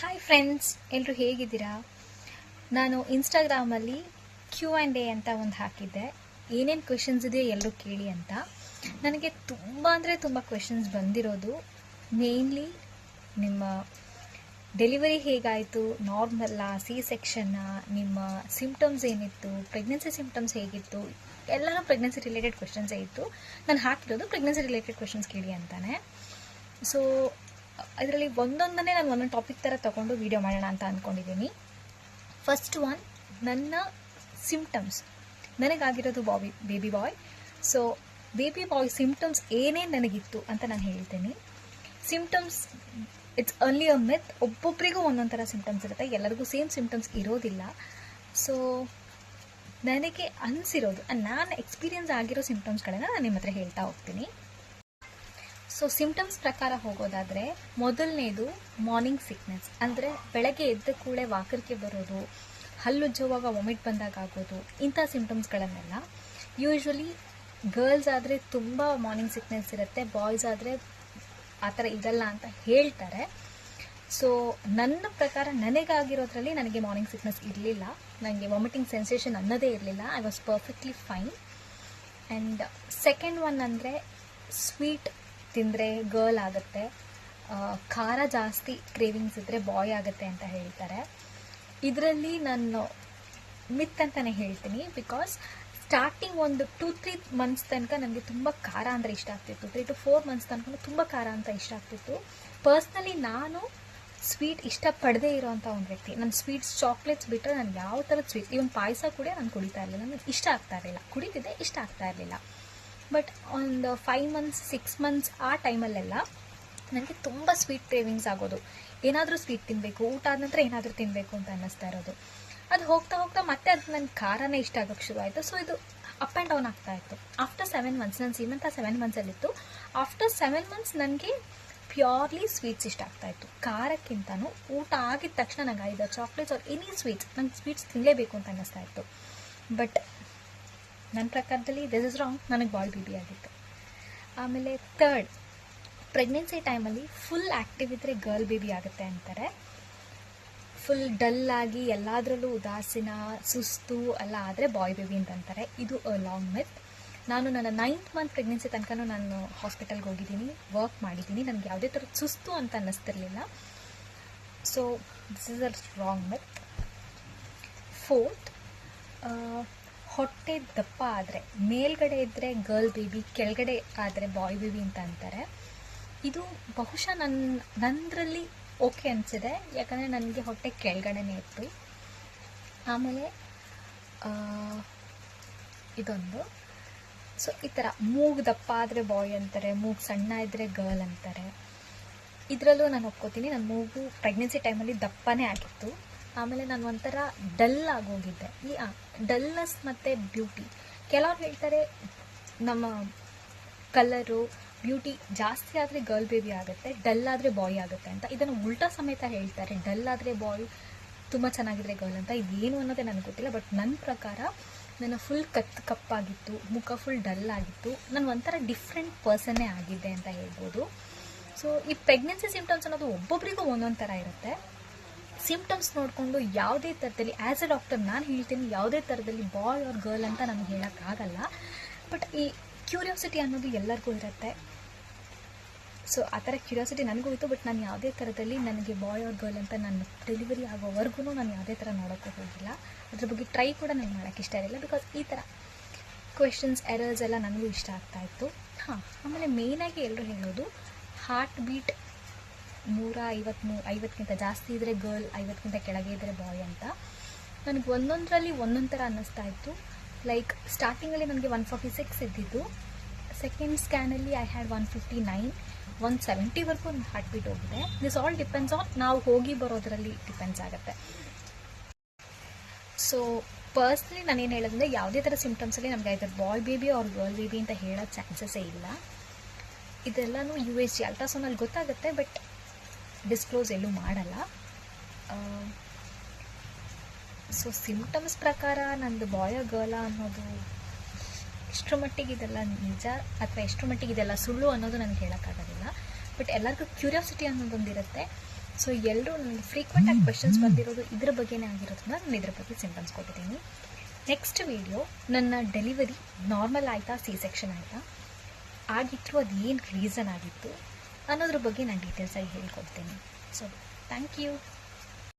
Hi friends ಎಲ್ಲರೂ ಹೇಗಿದ್ದೀರಾ? ನಾನು ಇನ್ಸ್ಟಾಗ್ರಾಮಲ್ಲಿ ಕ್ಯೂ ಆ್ಯಂಡ್ ಎ ಅಂತ ಒಂದು ಹಾಕಿದ್ದೆ. ಏನೇನು ಕ್ವೆಶನ್ಸ್ ಇದೆಯೋ ಎಲ್ಲರೂ ಕೇಳಿ ಅಂತ. ನನಗೆ ತುಂಬ ಅಂದರೆ ತುಂಬ ಕ್ವೆಶನ್ಸ್ ಬಂದಿರೋದು. ಮೇಯ್ನ್ಲಿ ನಿಮ್ಮ ಡೆಲಿವರಿ ಹೇಗಾಯಿತು? ನಾರ್ಮಲ್ಲ ಸಿ ಸೆಕ್ಷನ್ನ ನಿಮ್ಮ ಸಿಂಪ್ಟಮ್ಸ್ ಏನಿತ್ತು? ಪ್ರೆಗ್ನೆನ್ಸಿ ಸಿಂಪ್ಟಮ್ಸ್ ಹೇಗಿತ್ತು? ಎಲ್ಲನೂ ಪ್ರೆಗ್ನೆನ್ಸಿ ರಿಲೇಟೆಡ್ ಕ್ವೆಶನ್ಸೇ ಇತ್ತು. ನಾನು ಹಾಕಿರೋದು ಪ್ರೆಗ್ನೆನ್ಸಿ ರಿಲೇಟೆಡ್ ಕ್ವೆಶನ್ಸ್ ಕೇಳಿ ಅಂತಾನೆ. ಸೊ ಇದರಲ್ಲಿ ಒಂದೊಂದನ್ನೇ ನಾನು ಒಂದೊಂದು ಟಾಪಿಕ್ ಥರ ತಗೊಂಡು ವೀಡಿಯೋ ಮಾಡೋಣ ಅಂತ ಅಂದ್ಕೊಂಡಿದ್ದೀನಿ ಫಸ್ಟ್ ಒನ್ ನನ್ನ ಸಿಮ್ಟಮ್ಸ್ ನನಗಾಗಿರೋದು Bobby baby boy so baby boy symptoms ಏನೇನು ನನಗಿತ್ತು ಅಂತ ನಾನು ಹೇಳ್ತೀನಿ. ಸಿಂಪ್ಟಮ್ಸ್ ಇಟ್ಸ್ ಅರ್ಲಿ ಅ ಮೆತ್ ಒಬ್ಬೊಬ್ಬರಿಗೂ ಒಂದೊಂದು ಥರ ಸಿಮ್ಟಮ್ಸ್ ಇರುತ್ತೆ. ಎಲ್ಲರಿಗೂ ಸೇಮ್ ಸಿಮ್ಟಮ್ಸ್ ಇರೋದಿಲ್ಲ. ಸೊ ನನಗೆ ಅನಿಸಿರೋದು, ನಾನು ಎಕ್ಸ್ಪೀರಿಯನ್ಸ್ ಆಗಿರೋ ಸಿಂಪ್ಟಮ್ಸ್ಗಳನ್ನ ನಾನು ನಿಮ್ಮ ಹತ್ರ ಹೇಳ್ತಾ ಹೋಗ್ತೀನಿ. ಸೊ ಸಿಂಪ್ಟಮ್ಸ್ ಪ್ರಕಾರ ಹೋಗೋದಾದರೆ, ಮೊದಲನೇದು ಮಾರ್ನಿಂಗ್ ಸಿಕ್ನೆಸ್ ಅಂದರೆ ಬೆಳಗ್ಗೆ ಎದ್ದ ಕೂಡಲೇ ವಾಕರಿಕೆ ಬರೋದು ಹಲ್ಲುಜ್ಜುವಾಗ ವಾಮಿಟ್ ಬಂದಾಗ ಆಗೋದು, ಇಂಥ ಸಿಂಪ್ಟಮ್ಸ್ಗಳನ್ನೆಲ್ಲ ಯೂಶ್ವಲಿ ಗರ್ಲ್ಸ್ ಆದರೆ ತುಂಬ ಮಾರ್ನಿಂಗ್ ಸಿಕ್ನೆಸ್ ಇರುತ್ತೆ ಬಾಯ್ಸ್ ಆದರೆ ಆ ಥರ ಇದಲ್ಲ ಅಂತ ಹೇಳ್ತಾರೆ. ಸೊ ನನ್ನ ಪ್ರಕಾರ ನನಗಾಗಿರೋದ್ರಲ್ಲಿ ನನಗೆ ಮಾರ್ನಿಂಗ್ ಸಿಕ್ನೆಸ್ ಇರಲಿಲ್ಲ. ನನಗೆ ವಾಮಿಟಿಂಗ್ ಸೆನ್ಸೇಷನ್ ಅನ್ನೋದೇ ಇರಲಿಲ್ಲ. I was perfectly fine and second one ಅಂದರೆ ಸ್ವೀಟ್ ತಿಂದರೆ ಗರ್ಲ್ ಆಗುತ್ತೆ. ಖಾರ ಜಾಸ್ತಿ ಕ್ರೇವಿಂಗ್ಸ್ ಇದ್ದರೆ ಬಾಯ್ ಆಗುತ್ತೆ ಅಂತ ಹೇಳ್ತಾರೆ. ಇದರಲ್ಲಿ ನಾನು ಮಿತ್ ಅಂತಲೇ ಹೇಳ್ತೀನಿ ಬಿಕಾಸ್ ಸ್ಟಾರ್ಟಿಂಗ್ ಒಂದು ಟೂ ತ್ರೀ ಮಂತ್ಸ್ ತನಕ ನನಗೆ ತುಂಬ ಖಾರ ಅಂದರೆ ಇಷ್ಟ ಆಗ್ತಿತ್ತು. ತ್ರೀ ಟು ಫೋರ್ ಮಂತ್ಸ್ ತನಕ ತುಂಬ ಖಾರ ಅಂತ ಇಷ್ಟ ಆಗ್ತಿತ್ತು. ಪರ್ಸ್ನಲಿ ನಾನು ಸ್ವೀಟ್ ಇಷ್ಟಪಡದೇ ಇರೋವಂಥ ಒಂದು ವ್ಯಕ್ತಿ. ನನ್ನ ಸ್ವೀಟ್ಸ್ ಚಾಕ್ಲೇಟ್ಸ್ ಬಿಟ್ಟರೆ ನಾನು ಯಾವ ಥರದ ಸ್ವೀಟ್ ಇವನ್ ಪಾಯಸ ಕೂಡ ನಾನು ಕುಡಿತಾ ಇರಲಿಲ್ಲ. ನನಗೆ ಇಷ್ಟ ಆಗ್ತಾ ಇರಲಿಲ್ಲ. ಕುಡಿತಿದ್ದೆ, ಇಷ್ಟ ಆಗ್ತಾ ಇರಲಿಲ್ಲ. ಬಟ್ ಒಂದು ಫೈವ್ ಮಂತ್ಸ್ ಸಿಕ್ಸ್ ಮಂತ್ಸ್ ಆ ಟೈಮಲ್ಲೆಲ್ಲ ನನಗೆ ತುಂಬ ಸ್ವೀಟ್ ಕ್ರೇವಿಂಗ್ಸ್ ಆಗೋದು. ಏನಾದರೂ ಸ್ವೀಟ್ ತಿನ್ನಬೇಕು ಊಟ ಆದ ನಂತರ ಏನಾದರೂ ತಿನ್ನಬೇಕು ಅಂತ ಅನ್ನಿಸ್ತಾ ಇರೋದು. ಅದು ಹೋಗ್ತಾ ಹೋಗ್ತಾ ಮತ್ತೆ ಅದು ನನ್ನ ಖಾರನೇ ಇಷ್ಟ ಆಗೋಕ್ಕೆ ಶುರು ಆಯಿತು. ಸೊ ಇದು ಅಪ್ ಆ್ಯಂಡ್ ಡೌನ್ ಆಗ್ತಾ ಇತ್ತು. ಆಫ್ಟರ್ ಸೆವೆನ್ ಮಂತ್ಸ್ ನನ್ನ ಸೀಮಂತ ಸೆವೆನ್ ಮಂತ್ಸಲ್ಲಿತ್ತು ಆಫ್ಟರ್ ಸೆವೆನ್ ಮಂತ್ಸ್ ನನಗೆ ಪ್ಯೂರ್ಲಿ ಸ್ವೀಟ್ಸ್ ಇಷ್ಟ ಆಗ್ತಾ ಇತ್ತು. ಖಾರಕ್ಕಿಂತನೂ ಊಟ ಆಗಿದ ತಕ್ಷಣ ನನಗೆ ಐದು ಚಾಕ್ಲೇಟ್ಸ್ ಆರ್ ಎನಿ ಸ್ವೀಟ್ಸ್ ನಂಗೆ ಸ್ವೀಟ್ಸ್ ತಿನ್ನಲೇಬೇಕು ಅಂತ ಅನ್ನಿಸ್ತಾ ಇತ್ತು. ಬಟ್ ನನ್ನ ಪ್ರಕಾರದಲ್ಲಿ ದಿಸ್ ಇಸ್ ರಾಂಗ್ ನನಗೆ ಬಾಯ್ ಬೇಬಿ ಆಗಿತ್ತು. ಆಮೇಲೆ ತರ್ಡ್ ಪ್ರೆಗ್ನೆನ್ಸಿ ಟೈಮಲ್ಲಿ ಫುಲ್ ಆ್ಯಕ್ಟಿವ್ ಇದ್ದರೆ ಗರ್ಲ್ ಬೇಬಿ ಆಗುತ್ತೆ ಅಂತಾರೆ. ಫುಲ್ ಡಲ್ ಆಗಿ ಎಲ್ಲದರಲ್ಲೂ ಉದಾಸೀನ, ಸುಸ್ತು ಎಲ್ಲ ಆದರೆ ಬಾಯ್ ಬೇಬಿ ಅಂತ ಅಂತಾರೆ. ಇದು ಅ ಲಾಂಗ್ ಮಿತ್ ನಾನು ನನ್ನ ನೈನ್ತ್ ಮಂತ್ ಪ್ರೆಗ್ನೆನ್ಸಿ ತನಕನೂ ನಾನು ಹಾಸ್ಪಿಟಲ್ಗೆ ಹೋಗಿದ್ದೀನಿ ವರ್ಕ್ ಮಾಡಿದ್ದೀನಿ. ನನಗೆ ಯಾವುದೇ ಥರದ ಸುಸ್ತು ಅಂತ ಅನ್ನಿಸ್ತಿರ್ಲಿಲ್ಲ. So this is a wrong myth fourth ಹೊಟ್ಟೆ ದಪ್ಪ ಆದರೆ, ಮೇಲ್ಗಡೆ ಇದ್ದರೆ ಗರ್ಲ್ ಬೇಬಿ ಕೆಳಗಡೆ ಆದರೆ ಬಾಯ್ ಬೇಬಿ ಅಂತ ಅಂತಾರೆ. ಇದು ಬಹುಶಃ ನನ್ನ ನಂದರಲ್ಲಿ ಓಕೆ ಅನಿಸಿದೆ. ಯಾಕಂದರೆ ನನಗೆ ಹೊಟ್ಟೆ ಕೆಳಗಡೆನೇ ಇತ್ತು. ಆಮೇಲೆ ಇದೊಂದು. ಸೊ ಈ ಥರ ಮೂಗು ದಪ್ಪ ಆದರೆ ಬಾಯ್ ಅಂತಾರೆ, ಮೂಗು ಸಣ್ಣ ಇದ್ದರೆ ಗರ್ಲ್ ಅಂತಾರೆ. ಇದರಲ್ಲೂ ನಾನು ಒಪ್ಕೋತೀನಿ ನನ್ನ ಮೂಗು ಪ್ರೆಗ್ನೆನ್ಸಿ ಟೈಮಲ್ಲಿ ದಪ್ಪನೇ ಆಗಿತ್ತು. ಆಮೇಲೆ ನಾನು ಒಂಥರ ಡಲ್ ಆಗೋಗಿದ್ದೆ. ಈ ಡಲ್ನೆಸ್ ಮತ್ತು ಬ್ಯೂಟಿ. ಕೆಲವ್ರು ಹೇಳ್ತಾರೆ ನಮ್ಮ ಕಲರು ಬ್ಯೂಟಿ ಜಾಸ್ತಿ ಆದರೆ ಗರ್ಲ್ ಬೇಬಿ ಆಗುತ್ತೆ, ಡಲ್ ಆದರೆ ಬಾಯ್ ಆಗುತ್ತೆ ಅಂತ. ಇದನ್ನು ಉಲ್ಟಾ ಸಮೇತ ಹೇಳ್ತಾರೆ, ಡಲ್ ಆದರೆ ಬಾಯ್, ತುಂಬ ಚೆನ್ನಾಗಿದ್ರೆ ಗರ್ಲ್ ಅಂತ. ಇದೇನು ಅನ್ನೋದೇ ನನಗೆ ಗೊತ್ತಿಲ್ಲ, ಬಟ್ ನನ್ನ ಪ್ರಕಾರ ನನ್ನ ಫುಲ್ ಕತ್ ಕಪ್ಪಾಗಿತ್ತು, ಮುಖ ಫುಲ್ ಡಲ್ ಆಗಿತ್ತು. ನಾನು ಒಂಥರ ಡಿಫ್ರೆಂಟ್ ಪರ್ಸನ್ನೇ ಆಗಿದ್ದೆ ಅಂತ ಹೇಳ್ಬೋದು. ಸೊ, ಈ ಪ್ರೆಗ್ನೆನ್ಸಿ ಸಿಮ್ಟಮ್ಸ್ ಅನ್ನೋದು ಒಬ್ಬೊಬ್ಬರಿಗೂ ಒಂದೊಂದು ಥರ ಇರುತ್ತೆ. ಸಿಮ್ಟಮ್ಸ್ ನೋಡಿಕೊಂಡು ಯಾವುದೇ ಥರದಲ್ಲಿ ಆ್ಯಸ್ ಎ ಡಾಕ್ಟರ್ ನಾನು ಹೇಳ್ತೀನಿ, ಯಾವುದೇ ಥರದಲ್ಲಿ ಬಾಯ್ ಆರ್ ಗರ್ಲ್ ಅಂತ ನನಗೆ ಹೇಳೋಕ್ಕಾಗಲ್ಲ ಬಟ್ ಈ ಕ್ಯೂರಿಯಾಸಿಟಿ ಅನ್ನೋದು ಎಲ್ಲರಿಗೂ ಇರುತ್ತೆ. ಸೊ ಆ ಥರ ಕ್ಯೂರಿಯಾಸಿಟಿ ನನಗೂ ಇತ್ತು ಬಟ್ ನಾನು ಯಾವುದೇ ಥರದಲ್ಲಿ ನನಗೆ ಬಾಯ್ ಆರ್ ಗರ್ಲ್ ಅಂತ ನಾನು ಡೆಲಿವರಿ ಆಗೋವರೆಗೂ ನಾನು ಯಾವುದೇ ಥರ ನೋಡೋಕ್ಕೆ ಹೋಗಿಲ್ಲ. ಅದ್ರ ಬಗ್ಗೆ ಟ್ರೈ ಕೂಡ ನಾನು ಮಾಡೋಕ್ಕೆ ಇಷ್ಟ ಇರಲಿಲ್ಲ ಬಿಕಾಸ್ ಈ ಥರ ಕ್ವೆಶನ್ಸ್ ಎರರ್ಸ್ ಎಲ್ಲ ನನಗೂ ಇಷ್ಟ ಆಗ್ತಾ ಇತ್ತು. ಹಾಂ, ಆಮೇಲೆ ಮೇಯ್ನಾಗಿ ಎಲ್ಲರೂ ಹೇಳೋದು ಹಾರ್ಟ್ ಬೀಟ್ ನೂರ ಐವತ್ಮೂ ಐವತ್ತಕ್ಕಿಂತ ಜಾಸ್ತಿ ಇದ್ದರೆ ಗರ್ಲ್ ಐವತ್ತಕ್ಕಿಂತ ಕೆಳಗೆ ಇದ್ದರೆ ಬಾಯ್ ಅಂತ. ನನಗೆ ಒಂದೊಂದರಲ್ಲಿ ಒಂದೊಂದು ಥರ ಅನ್ನಿಸ್ತಾ ಇತ್ತು. ಲೈಕ್ ಸ್ಟಾರ್ಟಿಂಗಲ್ಲಿ ನನಗೆ ಒನ್ ಫಾರ್ಟಿ ಸಿಕ್ಸ್ ಇದ್ದಿದ್ದು second ಸ್ಕ್ಯಾನಲ್ಲಿ I had one fifty nine one ಸೆವೆಂಟಿವರೆಗೂ ಒಂದು ಹಾರ್ಟ್ ಬೀಟ್ ಹೋಗಿದೆ. ದಿಸ್ ಆಲ್ ಡಿಪೆಂಡ್ಸ್ ಆನ್ ನಾವು ಹೋಗಿ ಬರೋದರಲ್ಲಿ ಡಿಪೆಂಡ್ಸ್ ಆಗುತ್ತೆ. ಸೊ ಪರ್ಸ್ನಲಿ ನಾನೇನು ಹೇಳೋದಂದ್ರೆ ಯಾವುದೇ ಥರ ಸಿಮ್ಟಮ್ಸಲ್ಲಿ ನಮಗೆ ಐದರ್ ಬಾಯ್ ಬೇಬಿ ಅವ್ರ ಗರ್ಲ್ ಬೇಬಿ ಅಂತ ಹೇಳೋ ಚಾನ್ಸಸ್ಸೇ ಇಲ್ಲ. ಇದೆಲ್ಲನೂ ಯು ಎಸ್ ಜಿ ಅಲ್ಟ್ರಾಸೌಂಡಲ್ಲಿ ಗೊತ್ತಾಗುತ್ತೆ ಬಟ್ ಡಿಸ್ಕ್ಲೋಸ್ ಎಲ್ಲೂ ಮಾಡಲ್ಲ. ಸೊ ಸಿಮ್ಟಮ್ಸ್ ಪ್ರಕಾರ ನಂದು ಬಾಯ ಗರ್ಲ ಅನ್ನೋದು ಎಷ್ಟು ಮಟ್ಟಿಗೆ ಇದೆಲ್ಲ ನಿಜ ಅಥವಾ ಎಷ್ಟು ಮಟ್ಟಿಗೆ ಇದೆಲ್ಲ ಸುಳ್ಳು ಅನ್ನೋದು ನನಗೆ ಹೇಳೋಕ್ಕಾಗೋದಿಲ್ಲ. ಬಟ್ ಎಲ್ಲರಿಗೂ ಕ್ಯೂರಿಯಾಸಿಟಿ ಅನ್ನೋದೊಂದಿರುತ್ತೆ. ಸೊ ಎಲ್ಲರೂ ನನಗೆ ಫ್ರೀಕ್ವೆಂಟಾಗಿ ಕ್ವೆಶನ್ಸ್ ಬಂದಿರೋದು ಇದ್ರ ಬಗ್ಗೆನೇ ಆಗಿರೋದ್ರಿಂದ ನಾನು ಇದ್ರ ಬಗ್ಗೆ ಸಿಂಪ್ಟಮ್ಸ್ ಕೊಟ್ಟಿದ್ದೀನಿ. ನೆಕ್ಸ್ಟ್ ವಿಡಿಯೋ ನನ್ನ ಡೆಲಿವರಿ ನಾರ್ಮಲ್ ಆಯಿತಾ ಸಿ ಸೆಕ್ಷನ್ ಆಯಿತಾ? ಆಗಿತ್ತು ಅದು ಏನು ರೀಸನ್ ಆಗಿತ್ತು? ಅನ್ನೋದ್ರ ಬಗ್ಗೆ ನಾನು ಡೀಟೇಲ್ಸ್ ಡೀಟೇಲ್ಸಾಗಿ ಹೇಳ್ಕೊಡ್ತೀನಿ. So thank you